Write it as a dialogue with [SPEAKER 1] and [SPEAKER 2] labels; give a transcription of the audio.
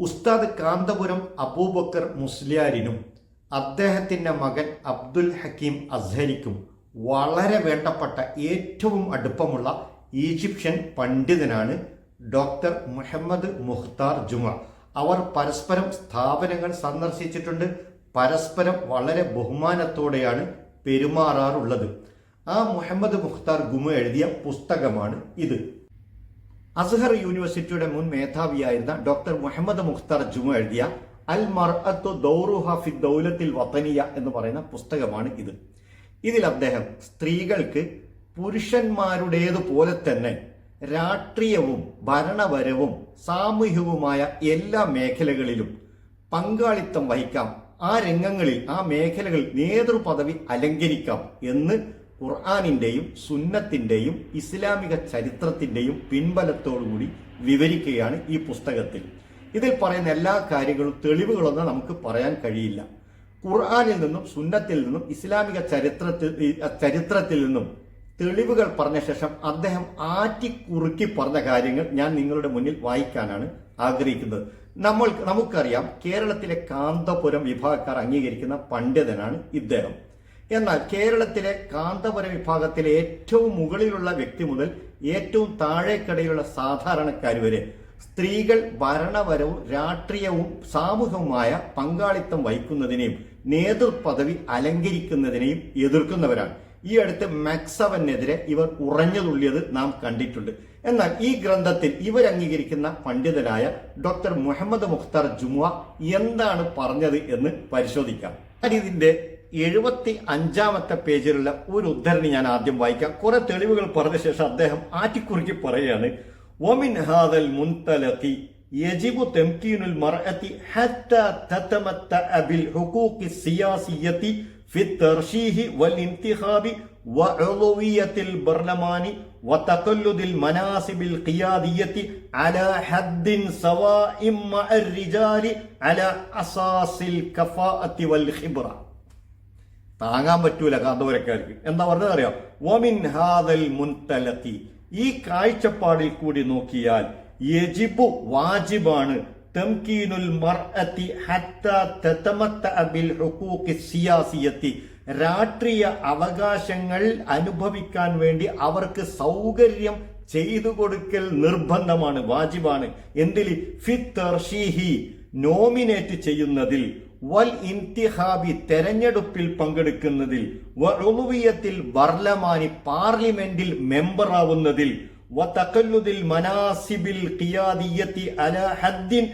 [SPEAKER 1] ഉസ്താദ് കാന്തപുരം അബൂബക്കർ മുസ്ലിയാരിനും അദ്ദേഹത്തിന്റെ മകൻ അബ്ദുൽ ഹക്കീം അസ്ഹരിക്കും വളരെ വേണ്ടപ്പെട്ട ഏറ്റവും അടുപ്പമുള്ള ഈജിപ്ഷ്യൻ പണ്ഡിതനാണ് ഡോക്ടർ മുഹമ്മദ് മുഖ്താർ ജുമ. അവർ പരസ്പരം സ്ഥാപനങ്ങൾ സന്ദർശിച്ചിട്ടുണ്ട്. പരസ്പരം വളരെ ബഹുമാനത്തോടെയാണ് പെരുമാറാറുള്ളത്. ആ മുഹമ്മദ് മുഖ്താർ ഗുമ എഴുതിയ പുസ്തകമാണ് ഇത്. അസ്ഹർ യൂണിവേഴ്സിറ്റിയുടെ മുൻ മേധാവിയായിരുന്ന ഡോക്ടർ മുഹമ്മദ് മുഖ്താർ ജുമ എഴുതിയ അൽ മർഅത്തു ഫി ദൗലത്തിൽ വത്തനിയ എന്ന് പറയുന്ന പുസ്തകമാണ് ഇത്. ഇതിൽ അദ്ദേഹം സ്ത്രീകൾക്ക് പുരുഷന്മാരുടേതുപോലെ തന്നെ രാഷ്ട്രീയവും ഭരണപരവും സാമൂഹികവുമായ എല്ലാ മേഖലകളിലും പങ്കാളിത്തം വഹിക്കാം. ആ രംഗങ്ങളിൽ ആ മേഖലകളിൽ നേതൃപദവി അലങ്കരിക്കാം എന്ന് ഖുർആാനിന്റെയും സുന്നത്തിന്റെയും ഇസ്ലാമിക ചരിത്രത്തിന്റെയും പിൻബലത്തോടുകൂടി വിവരിക്കുകയാണ് ഈ പുസ്തകത്തിൽ. ഇതിൽ പറയുന്ന എല്ലാ കാര്യങ്ങളും തെളിവുകളൊന്നും നമുക്ക് പറയാൻ കഴിയില്ല. ഖുർആാനിൽ നിന്നും സുന്നത്തിൽ നിന്നും ഇസ്ലാമിക ചരിത്രത്തിൽ ചരിത്രത്തിൽ നിന്നും തെളിവുകൾ പറഞ്ഞ ശേഷം അദ്ദേഹം ആറ്റിക്കുറുക്കി പറഞ്ഞ കാര്യങ്ങൾ ഞാൻ നിങ്ങളുടെ മുന്നിൽ വായിക്കാനാണ് ആഗ്രഹിക്കുന്നത്. നമ്മൾ നമുക്കറിയാം കേരളത്തിലെ കാന്തപുരം വിഭാഗക്കാർ അംഗീകരിക്കുന്ന പണ്ഡിതനാണ് ഇദ്ദേഹം. എന്നാൽ കേരളത്തിലെ കാന്തപുര വിഭാഗത്തിലെ ഏറ്റവും മുകളിലുള്ള വ്യക്തി മുതൽ ഏറ്റവും താഴേക്കടയിലുള്ള സാധാരണക്കാർ വരെ സ്ത്രീകൾ ഭരണപരവും രാഷ്ട്രീയവും സാമൂഹികവുമായ പങ്കാളിത്തം വഹിക്കുന്നതിനെയും നേതൃപദവി അലങ്കരിക്കുന്നതിനെയും എതിർക്കുന്നവരാണ്. ഈ അടുത്ത് മാക്സവനെതിരെ ഇവർ ഉറഞ്ഞുതുള്ളിയത് നാം കണ്ടിട്ടുണ്ട്. എന്നാൽ ഈ ഗ്രന്ഥത്തിൽ ഇവർ അംഗീകരിക്കുന്ന പണ്ഡിതനായ ഡോക്ടർ മുഹമ്മദ് മുഖ്താർ ജുമുവ എന്താണ് പറഞ്ഞത് എന്ന് പരിശോധിക്കാം. ഇതിന്റെ എഴുപത്തി അഞ്ചാമത്തെ പേജിലുള്ള ഒരു ഉദ്ധരണി ഞാൻ ആദ്യം വായിക്കാം കുറെ തെളിവുകൾ പറഞ്ഞ ശേഷം അദ്ദേഹം ആറ്റിക്കുറുക്കി പറയുകയാണ് ومن هذا المنطلق يجب تمكين المرأة حتى تتمتع بالحقوق السياسية في الترشيح والانتخاب وعضوية البرلمان وتقلد المناصب القيادية على حد سواء مع الرجال على أساس الكفاءة والخبرة താങ്ങാൻ പറ്റൂല കാന്തപുരക്കാർക്ക്. എന്താ പറഞ്ഞത് അറിയാം? വമിൻ ഹാദൽ മുൻതലത്തി. ഈ കാഴ്ചപ്പാടിൽ കൂടി നോക്കിയാൽ യജിബു വാജിബാണ് തംകീനുൽ ബിൽ രാഷ്ട്രീയ അവകാശങ്ങൾ അനുഭവിക്കാൻ വേണ്ടി അവർക്ക് സൗകര്യം ചെയ്തു കൊടുക്കൽ നിർബന്ധമാണ് വാജിബാണ്. എന്തിൽ ഫിത്തർഷീഹി. നോമിനേറ്റ് ചെയ്യുന്നതിൽ വൽ ഇന്തിഹാബി തെരഞ്ഞെടുപ്പിൽ പങ്കെടുക്കുന്നതിൽ വറുവിയത്തിൽ ബർലമാനി പാർലമെന്റിൽ മെമ്പറാവുന്നതിൽ വതഖല്ലുദിൽ മനാസിബിൽ ഖിയാദിയത്തി അല ഹദ്ദിൻ